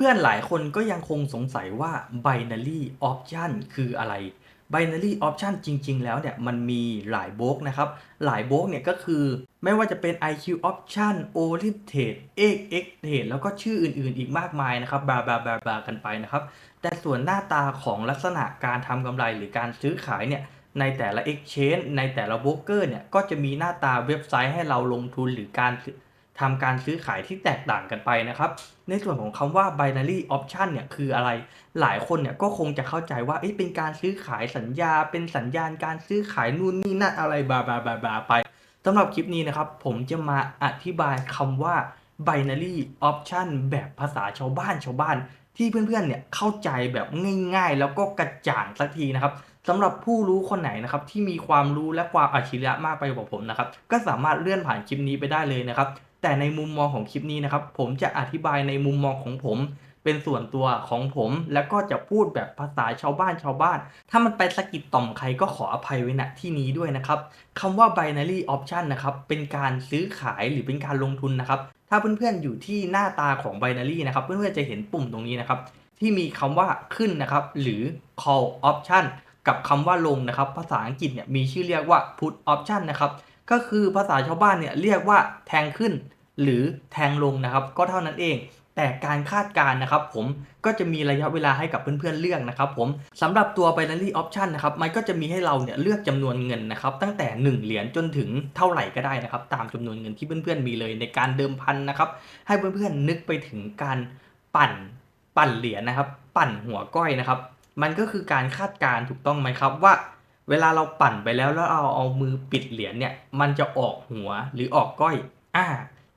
พื่อนๆหลายคนก็ยังคงสงสัยว่า binary option คืออะไร binary option จริง ๆ แล้วเนี่ยมันมีหลายโบกนะครับ หลายโบกเนี่ยก็คือไม่ว่าจะเป็น IQ option o l i trade x trade แล้วก็ชื่ออื่นๆอีกมากมายนะครับบาบาบาบากันไปนะครับ แต่ส่วนหน้าตาของลักษณะการทำกำไรหรือการซื้อขายเนี่ยในแต่ละ exchange ในแต่ละโบรกเกอร์เนี่ยก็จะมีหน้าตาเว็บไซต์ให้เราลงทุนหรือการ ทำการซื้อขายที่แตกต่างกันไปนะครับ ในส่วนของคำว่า binary option เนี่ยคืออะไร หลายคนเนี่ยก็คงจะเข้าใจว่าเอ๊ะเป็นการซื้อขายสัญญา เป็นสัญญาณการซื้อขายนู่นนี่นั่นอะไรบาบาบาบาไปสำหรับคลิปนี้นะครับ ผมจะมาอธิบายคำว่า binary option แบบภาษาชาวบ้านชาวบ้าน ที่เพื่อนๆเนี่ยเข้าใจแบบง่ายๆ แล้วก็กระจ่างสักทีนะครับสำหรับผู้รู้คนไหนนะครับที่มีความรู้และความอัจฉริยะมากไปกว่าผมนะครับก็สามารถเลื่อนผ่านคลิปนี้ไปได้เลยนะครับ แต่ในมุมมองของคลิปนี้นะครับ ผมจะอธิบายในมุมมองของผมเป็นส่วนตัวของผมแล้วก็จะพูดแบบภาษาชาวบ้านชาวบ้าน ถ้ามันไปสะกิดต่อมใครก็ขออภัยไว้ณที่นี้ด้วยนะครับคำว่า binary option นะครับ เป็นการซื้อขายหรือเป็นการลงทุนนะครับ ถ้าเพื่อนๆอยู่ที่หน้าตาของ binary นะครับ เพื่อนๆจะเห็นปุ่มตรงนี้นะครับ ที่มีคำว่าขึ้นนะครับ หรือ call option กับคำว่าลงนะครับ ภาษาอังกฤษเนี่ยมีชื่อเรียกว่า put option นะครับ ก็คือภาษาชาวบ้านเนี่ยเรียกว่าแทงขึ้น หรือแทงลงนะครับ ก็เท่านั้นเอง แต่การคาดการณ์นะครับผมก็จะมีระยะเวลาให้กับเพื่อนๆเลือกนะครับผมสำหรับตัว binary option นะครับมันก็จะมีให้เราเนี่ยเลือกจำนวนเงินนะครับตั้งแต่ 1 เหรียญจนถึงเท่าไหร่ก็ได้นะครับ ตามจำนวนเงินที่เพื่อนๆมีเลยในการเดิมพันนะครับให้เพื่อนๆนึกไปถึงการปั่นปั่นเหรียญนะครับ ปั่นหัวก้อยนะครับ มันก็คือการคาดการณ์ถูกต้องไหมครับว่า เวลาเราปั่นไปแล้วแล้วเราเอามือปิดเหรียญเนี่ย มันจะออกหัวหรือออกก้อย อ่า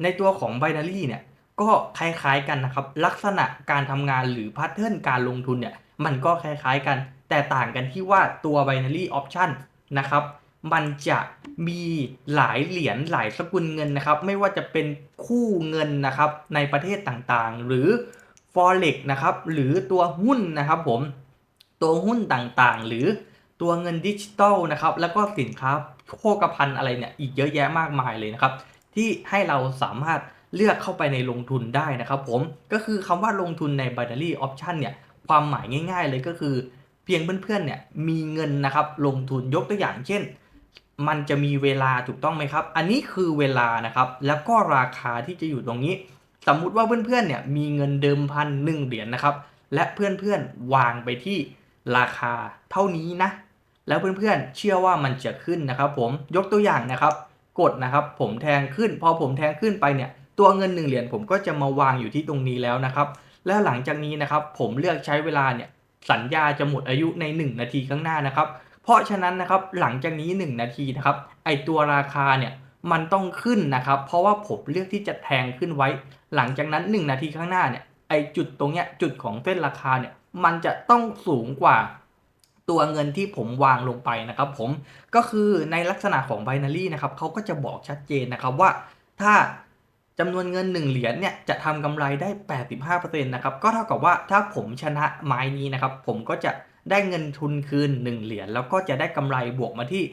ในตัวของ binary เนี่ย ก็คล้ายๆกันนะครับ ลักษณะการทำงานหรือพ a เทิร์นการลงทุนเนี่ย มันก็คล้ายๆกัน แต่ต่างกันที่ว่าตัว binary option นะครับมันจะมีหลายเหรียญหลายสกุลเงินนะครับ ไม่ว่าจะเป็นคู่เงินนะครับในประเทศต่างๆ หรือ forex นะครับ หรือตัวหุ้นนะครับผม ตัวหุ้นต่างๆ หรือ ตัวเงินดิจิตอลนะครับแล้วก็สินค้าโภคภัณฑ์อะไรเนี่ยอีกเยอะแยะมากมายเลยนะครับ ที่ให้เราสามารถเลือกเข้าไปในลงทุนได้นะครับผมก็คือคำว่าลงทุนใน binary option เนี่ยความหมายง่าย ๆ เลยก็คือ เพียงเพื่อนๆเนี่ยมีเงินนะครับลงทุนยกตัวอย่างเช่น มันจะมีเวลาถูกต้องไหมครับ อันนี้คือเวลานะครับแล้วก็ราคาที่จะอยู่ตรงนี้ สมมุติว่าเพื่อนๆเนี่ยมีเงินเดิมพันหนึ่งเหรียญนะครับและเพื่อนๆวางไปที่ราคาเท่านี้นะ แล้วเพื่อนๆเชื่อว่ามันจะขึ้นนะครับผมยกตัวอย่างนะครับ กดนะครับผมแทงขึ้น พอผมแทงขึ้นไปเนี่ยตัวเงิน 1 เหรียญผมก็จะมาวางอยู่ที่ตรงนี้แล้วนะครับ และหลังจากนี้นะครับผมเลือกใช้เวลาเนี่ยสัญญาจะหมดอายุใน 1 นาทีข้างหน้านะครับ เพราะฉะนั้นนะครับหลังจากนี้ 1 นาทีนะครับไอตัวราคาเนี่ยมันต้องขึ้นนะครับ เพราะว่าผมเลือกที่จะแทงขึ้นไว้ หลังจากนั้น 1 นาทีข้างหน้าเนี่ยไอจุดตรงเนี้ยจุดของเส้นราคาเนี่ยมันจะต้องสูงกว่า ตัวเงินที่ผมวางลงไปนะครับผมก็คือในลักษณะของ binary นะครับเขาก็จะบอกชัดเจนนะครับว่า ถ้าจำนวนเงิน 1 เหรียญเนี่ยจะทำกำไรได้ 85%นะครับก็เท่ากับว่าถ้าผมชนะไม้นี้นะครับผมก็จะได้เงินทุนคืน 1 เหรียญแล้วก็จะได้กำไรบวกมาที่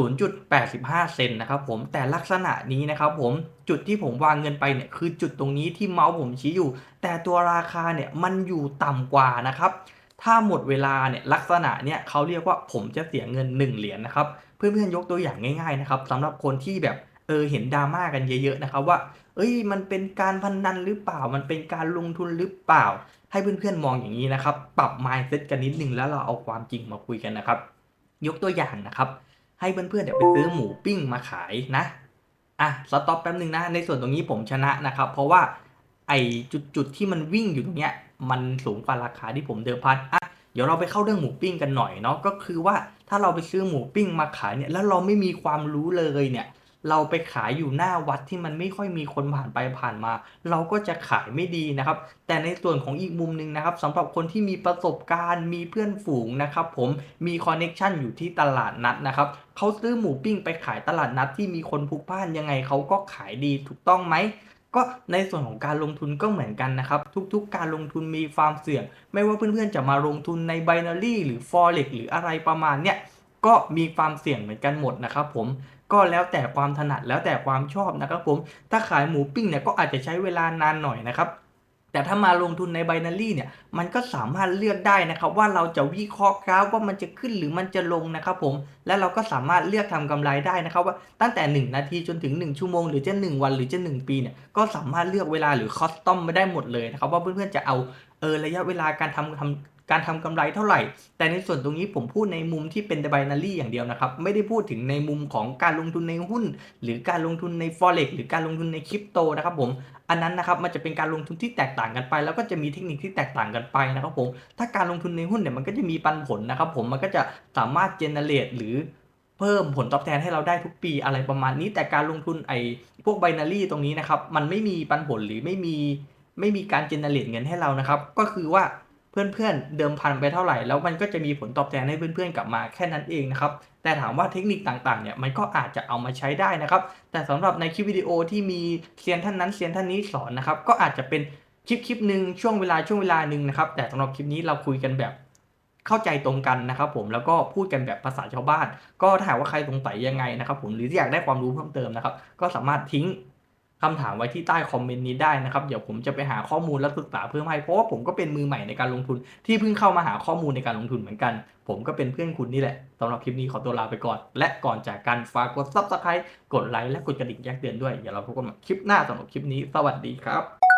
0.85 เซนนะครับผมแต่ลักษณะนี้นะครับผมจุดที่ผมวางเงินไปเนี่ยคือจุดตรงนี้ที่เมาส์ผมชี้อยู่ แต่ตัวราคาเนี่ยมันอยู่ต่ำกว่านะครับ ถ้าหมดเวลาเนี่ยลักษณะเนี่ยเขาเรียกว่าผมจะเสียเงิน 1 เหรียญนะครับ เพื่อนๆยกตัวอย่างง่ายๆนะครับสำหรับคนที่แบบเออเห็นดราม่ากันเยอะๆนะครับว่า เอ้ยมันเป็นการพนนันหรือเปล่า มันเป็นการลงทุนหรือเปล่า ให้เพื่อนๆมองอย่างนี้นะครับ ปรับ mindset กันนิดนึงแล้วเราเอาความจริงมาคุยกันนะครับ ยกตัวอย่างนะครับ ให้เพื่อนๆเดี๋ยวไปซื้อหมูปิ้งมาขายนะอะสต็อปแป๊บนึงนะในส่วนตรงนี้ผมชนะนะครับ เพราะว่า ไอจุดๆที่มันวิ่งอยู่ตรงเนี้ยมันสูงกว่าราคาที่ผมเดิมพันอะเดี๋ยวเราไปเข้าเรื่องหมูปิ้งกันหน่อยเนาะก็คือว่าถ้าเราไปซื้อหมูปิ้งมาขายเนี่ยแล้วเราไม่มีความรู้เลยเนี่ยเราไปขายอยู่หน้าวัดที่มันไม่ค่อยมีคนผ่านไปผ่านมา เราก็จะขายไม่ดีนะครับ แต่ในส่วนของอีกมุมหนึ่งนะครับสำหรับคนที่มีประสบการณ์มีเพื่อนฝูงนะครับผมมีคอนเน็ชันอยู่ที่ตลาดนัดนะครับเขาซื้อหมูปิ้งไปขายตลาดนัดที่มีคนพลุกพล่านยังไงเขาก็ขายดีถูกต้องไหม ก็ในส่วนของการลงทุนก็เหมือนกันนะครับ ทุกๆ การลงทุนมีความเสี่ยง ไม่ว่าเพื่อนๆจะมาลงทุนใน binary หรือ forex หรืออะไรประมาณเนี้ยก็มีความเสี่ยงเหมือนกันหมดนะครับผมก็แล้วแต่ความถนัดแล้วแต่ความชอบนะครับผมถ้าขายหมูปิ้งเนี่ยก็อาจจะใช้เวลานานหน่อยนะครับ แต่ถ้ามาลงทุนใน Binary เนี่ย มันก็สามารถเลือกได้นะครับ ว่าเราจะวิเคราะห์กราฟว่ามันจะขึ้นหรือมันจะลงนะครับผม และเราก็สามารถเลือกทำกำไรได้นะครับว่าตั้งแต่ 1 นาทีจนถึง 1 ชั่วโมง หรือจะ 1 วันหรือจะ 1 ปีเนี่ยก็สามารถเลือกเวลาหรือคอสตอมไม่ได้หมดเลยนะครับว่าเพื่อนๆจะเอาเออระยะเวลาการทำทำ การทำกำไรเท่าไหร่ แต่ในส่วนตรงนี้ผมพูดในมุมที่เป็น binary อย่างเดียวนะครับ ไม่ได้พูดถึงในมุมของการลงทุนในหุ้น หรือการลงทุนใน forex หรือการลงทุนในคริปโตนะครับผม อันนั้นนะครับมันจะเป็นการลงทุนที่แตกต่างกันไป แล้วก็จะมีเทคนิคที่แตกต่างกันไปนะครับผม ถ้าการลงทุนในหุ้นเนี่ยมันก็จะมีปันผลนะครับผม มันก็จะสามารถ generate หรือเพิ่มผลตอบแทนให้เราได้ทุกปีอะไรประมาณนี้ แต่การลงทุนไอ้พวก binary ตรงนี้นะครับ มันไม่มีปันผลหรือไม่มีไม่มีการ generate เงินให้เรานะครับ ก็คือว่า เพื่อนๆเดิมพันไปเท่าไหร่ แล้วมันก็จะมีผลตอบแทนให้เพื่อนๆกลับมาแค่นั้นเองนะครับแต่ถามว่าเทคนิคต่างๆเนี่ยมันก็อาจจะเอามาใช้ได้นะครับ แต่สำหรับในคลิปวิดีโอที่มีเซียนท่านนั้นเซียนท่านนี้สอนนะครับก็อาจจะเป็นคลิปคลิปหนึ่งช่วงเวลาช่วงเวลาหนึ่งนะครับแต่สำหรับคลิปนี้เราคุยกันแบบเข้าใจตรงกันนะครับผมแล้วก็พูดกันแบบภาษาชาวบ้าน ก็ถ้าหากว่าใครสงสัยยังไงนะครับผมหรืออยากได้ความรู้เพิ่มเติมนะครับก็สามารถทิ้ง คำถามไว้ที่ใต้คอมเมนต์นี้ได้นะครับ เดี๋ยวผมจะไปหาข้อมูลและศึกษาเพิ่มให้ เพราะว่าผมก็เป็นมือใหม่ในการลงทุน ที่เพิ่งเข้ามาหาข้อมูลในการลงทุนเหมือนกัน ผมก็เป็นเพื่อนคุณนี่แหละสำหรับคลิปนี้ขอตัวลาไปก่อน และก่อนจากกันฝากกด subscribe กดไลค์และกดกระดิ่งแจ้งเตือนด้วยเดี๋ยวเราพบกันใหม่คลิปหน้าสำหรับคลิปนี้ สวัสดีครับ